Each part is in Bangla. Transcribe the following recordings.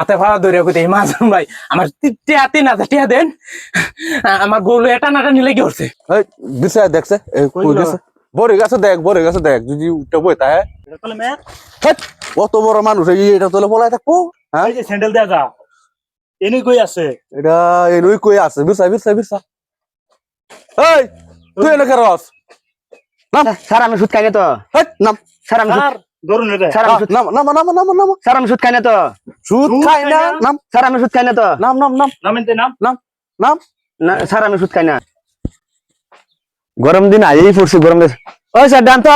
হাতে ভাড়া ধরে কইতে মাজন ভাই আমার তি- টিয়া তিন হাজার টিয়া দেন। আমার গরু এটা নাটা নিলে কি করছে এই দিছে দেখছে এই কই কইলো? গেছে গাছে দেখ বড়ি গাছে দেখ যদি উঠতে বই হেৎ, অত বড় মানুষ এই এটা তোলে পলাই থাকব হ্যাঁ? এই যে স্যান্ডেল দেয়া যা এনে কই আছে? এটা এই নই কই আছে বিরসা বিরসা বিরসা। এই তুই এনে কেরস স্যার আমি সুদ খাই না তো। নাম। স্যার আমি ধরুন এটা। স্যার আমি সুদ- নাম নাম নাম নাম নাম স্যার আমি সুদ খাই না তো। সুদ সুদ খাই না? নাম স্যার আমি সুদ খাই না তো। নাম নাম নাম। নামেন তে নাম। নাম না স্যার আমি সুদ খাই না। গরম দিন আইই পড়ছি গরম দিন। ওই স্যার ডান তো।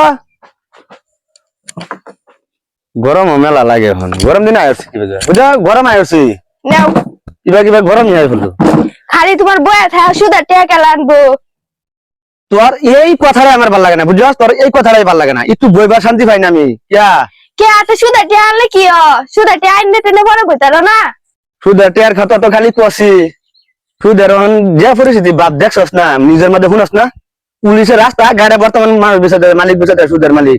গরম মেলা লাগে এখন। গরম দিন আইছি বুঝা গরম আইছি নাও। কিবা কিবা গরম নিয়ে খালি তোমার বয়া থাকে সুদা টেকা লাগবো। তোর এই কথাটাই আমার ভালো লাগে না বুঝছস তোর এই কথাটাই ভালো লাগে না। একটু বইবার শান্তি পাই না আমি। ইয়া। কে আতে সুদা টেকা আনলে কি সুদা টেকা আনলে তেলে বড় বইতারো না। সুদ টেয়ার খাতা তো খালি কষি। সুদের যে পরিস্থিতি বাপ দেখছস না নিজের মধ্যে শুনস না? পুলিশের রাস্তা গাড়ি বর্তমান মানুষ বেঁচে দেয় মালিক বেঁচে দেয় সুদের মালিক।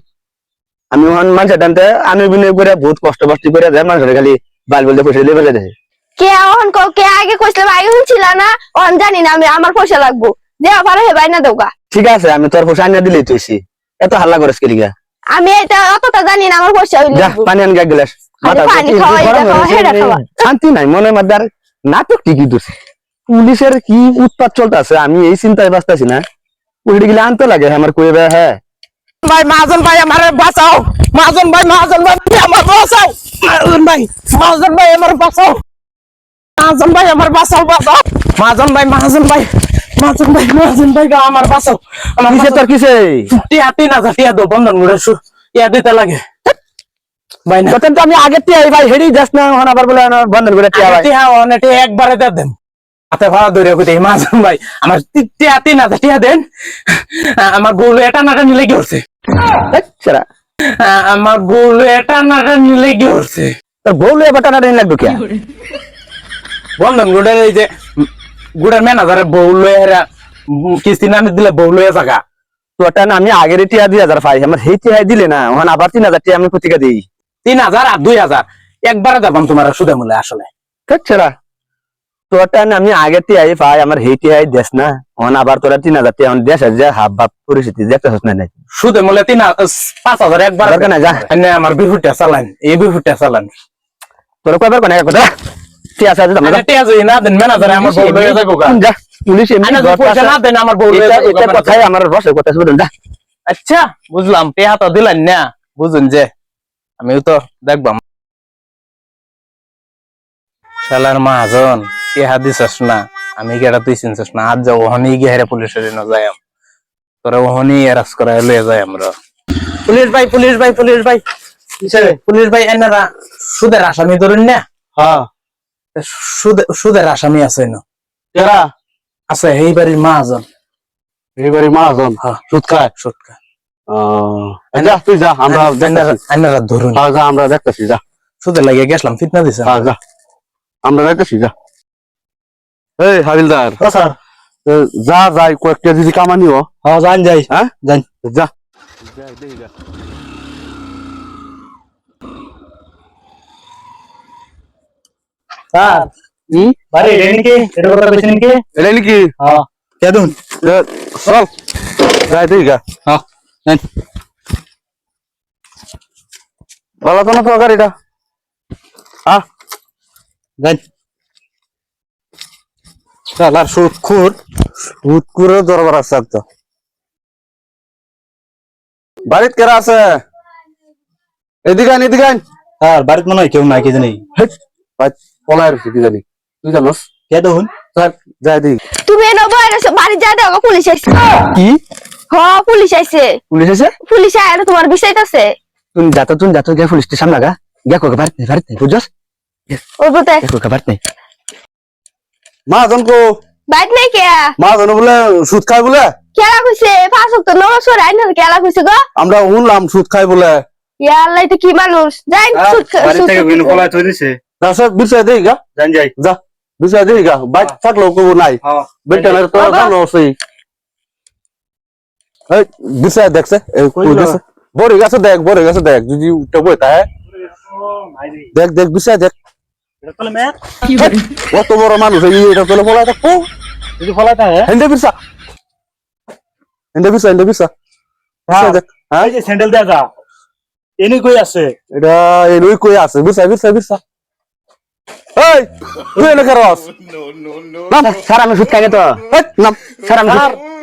আমি ওখান মানুষের টানতে আমি বিনয় করে বহুত কষ্ট কষ্ট করে দেয় মানুষের খালি বাল বলতে পয়সা দিয়ে বেঁচে দেয়। কে কও কে আগে কইছিলাম আগে শুনছিল না? অন জানি না আমি আমার পয়সা লাগবো। যে ভালো হে বাইনা দৌগা ঠিক আছে আমি তোর পয়সা আনিয়ে দিলেই তুইছি এত হাল্লা করিস কি লিগা? আমি এটা অতটা জানি না আমার পয়সা হইলে যা পানি আন গেলাস। খালি পানি খাওয়া, এটা খাওয়া, খাওয়া। শান্তি নাই মনের মধ্যে আর নাটক ঠিকই দোষে পুলিশের কি উৎপাত চলতেছে আমি এই চিন্তায় বাঁচতেছি না। উল্টে গেলে আনতে লাগে আমার কই হ্যাঁ। ভাই মাজন ভাই আমার বাঁচাও। মাজন ভাই মাজন ভাই আমার বাঁচাও। মাজন ভাই মাজন ভাই আমার বাঁচাও। মাজন ভাই আমার বাঁচাও বাঁচাও। মাজন ভাই মাজন ভাই। মাজন ভাই মাজন ভাই গা আমার বাঁচাও আমার কিসে তোর কিসে? টিয়া তিন হাজার টিয়া দো বন্ধন সু- ইয়া দিতে লাগে। ভাই না। তখন তো আমি আগে টিয়াই ভাই হেডি যাস না এখন আবার বলে আমার বন্ধন করে টিয়া ভাই। টিয়া অনেক একবারে দিয়ে দেন। হাতে ভাড়া ধরে কইতে মাজন ভাই আমার টিয়া তিন হাজার টিয়া দেন। আমার গরু এটা নাটা নিলে কি সেরা। আমার গরু এটা নাটা নিলে কি করছে তোর বউলে এবার টানা টানি লাগবে কে? বন্ধন গুড়ের এই যে গুড়ের ম্যানেজারে বউ লয়ে কিস্তি না দিলে বউ লয়ে থাকা তোর টান আমি আগের টিয়া দুই হাজার পাই। আমার সেই টিয়া দিলে না এখন আবার তিন হাজার টিয়া আমি প্রতিকা দিই। তিন হাজার আর দুই হাজার। একবারে দেবাম তোমার সুদে মূলে আসলে। তোর টান আমি আগের টিয়াই পাই আমার সেই টিয়াই দেশ না। এখন আবার তোরা তিন হাজার টিয়া দেশের যে হাব ভাব পরিস্থিতি দেখতে না নাই সুদে মূলে তিন পাঁচ হাজার একবার নাই, যা। আমার বিহুটা চালান এই বিহুটা চালান। তোর কয়বার কোন কথা? আছে আমরা এনে টিয়া যদি না দেন ম্যানেজারে আমার বউ লয়ে যাব গা। যা পুলিশ এমনি এনে যদি ঘর পয়সা না দেন আমার বউ লয়ে এটা যাব গা এটা কথাই আমার রসের কথা শুনুন যা আচ্ছা বুঝলাম টেহা তো দিলেন না বুঝুন যে আমিও তো দেখবাম শালার মাহাজন টেহা দিছস না আমি গেটা তুই চিনছস না আজ যাও ওহনি গিয়ে হেরে পুলিশের জন্য যাই তোরা ওহনি এরাস করে লয়ে যাই আমরা পুলিশ ভাই পুলিশ ভাই পুলিশ ভাই পুলিশ ভাই এনারা সুদের আসামি ধরুন না হ্যাঁ সুদে- সুদের আসামি আছে না। কেরা আছে এই বাড়ির মাহাজন এবারে মাজন হ্যাঁ। সুদ খায় যা তুই যা আমরা এনারা ধরুন। হ্যাঁ যা আমরা দেখতেছি যা। সুদের লাগিয়ে গেছিলাম ফিতনা দিছে। হ্যাঁ যা। আমরা দেখতেছি যা। এই হাবিলদার। স্যার। যা যাই কয়েকটা যদি কামানিও। হ্যাঁ জান যাই। হ্যাঁ? যাই যা। স্যার। হুম? আরে এটা নাকি? এটা কথা কইছেন নাকি? এটা নাকি? হ্যাঁ। কেদুন এ, চল। যাই দেখি গা। হ্যাঁ ভালো তো না তো গাড়িটা? হ্যাঁ যাই চল আর সুদ খুর দরবার আছে একটা বাড়িত কেরা আছে? এদিকে আন এদিকে আন স্যার বাড়িতে মনে হয় কেউ নাই কি জানি। পলায় রয়েছে কি জানি। তুই জানোস? কেদুন চল যাই দেখি। তুমি এনে রইছো বাড়ি যা দাও পুলিশ আইছে। কি? হ পুলিশ আইছে। পুলিশ আছে পুলিশ আইলে তোমার বিষয়টাছে তুমি যাতো তুমি যাতো গিয়ে পুলিশ স্টেশন লাগা গিয়া কোকে বাড়িতে নেই বুঝছস? ওই বতে কোকে বাড়িতে নেই মাহাজন কো? বাইক নাই কে? মাহাজন বলে সুদ খায় বলে। কেলা কইছে পাঁচ তো নমাজ পড়ে আইনা কেলা কইছে গো? আমরা শুনলাম সুদ খায় বলে। ইয়া আল্লাহ কি মানুষ? যাই হ্যাঁ, সুদ খা- বাড়ি সুদ থেকে বিনু পলাই থই দর্শক বিষয় দেখি গা জান যাই যা বিষয় দেখি গা বাইক থাকলেও কেউ নাই হ্যাঁ বেটানের তো। জানো সেই এই বিষয় দেখছে এই কই? গেছে বড়ি গাছে দেখ বড়ি গাছে দেখ যদি উঠতে বই তাই দেখ দেখ বিষয় দেখ কত বড় মানুষ এই এটা তোলে ফলাই থাকব যদি ফলাইতে হয় হেন্দে বিরসা হেন্দে বিরসা হেন্দে বিরসা হ্যাঁ। হ্যাঁ এই যে স্যান্ডেল যা এনে কই আছে এটা এই লই কই আছে বিরসা বিরসা বিরসা এই তুই এনে কেরস নাম স্যার আমি সুদ খাই না তো নাম স্যার আমি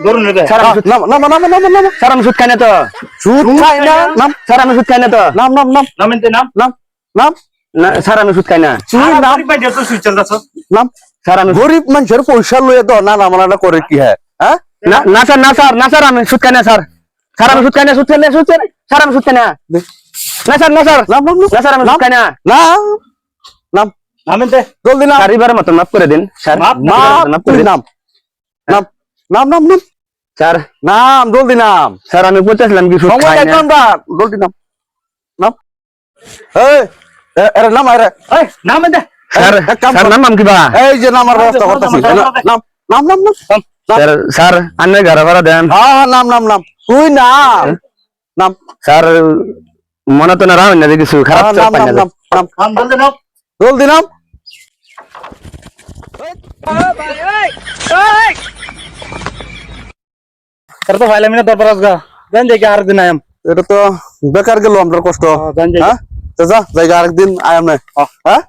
ধরুন স্যার আমি নাম নাম নাম নাম নাম নাম স্যার আমি সুদ খাই না তো সুদ খাই না নাম স্যার আমি সুদ খাই না তো নাম নাম নাম নামেন তে নাম নাম নাম না, স্যার আমি সুদ খাই না নাম নাম নাম স্যার আমি গরিব মানুষের পয়সা লয়ে তো না নাম না করে কি হ্যাঁ হ্যাঁ না না স্যার না স্যার না স্যার আমি সুদ খাই না স্যার স্যার আমি সুদ খাই না সুদ খাই না সুদ খাই না স্যার আমি সুদ খাই না না স্যার না স্যার নাম নাম না স্যার আমি সুদ খাই না নাম নাম নামেন তে জলদি নাম। স্যার এবারের মতো মাফ করে দিন স্যার। মাফ? করে দিন নাম। নাম নাম নাম নাম। স্যার। নাম জলদি নাম। স্যার আমি বলতেছিলাম কি সময় খাই না। জলদি নাম। নাম। এই এ- নাম আরে এই নামেন তে স্যার স্যার নাম নাম কিবা এই যে ব্যবস্থা নাম, করতেছি নাম, নাম, নাম নাম। স্যার স্যার আন্নে ঘর ভাড়া দেন। হ্যাঁ নাম নাম নাম। তুই নাম নাম। স্যার মনে তো না রাখেন না কিছু খারাপ নাম নাম নাম নাম। নাম জলদি নাম। জলদি নাম। এটা তো ফাইলাম না দরবার আজগা। জান জায়গা আর দিন আয়াম। এটা তো বেকার গেল আমরা কষ্ট। জান জায়গা হ্যাঁ? যা জায়গা আরেকদিন আয়াম নাই হ্যাঁ?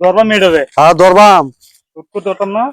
দরবার মেডবে হ্যাঁ দরবাম উৎকু দরতাম না?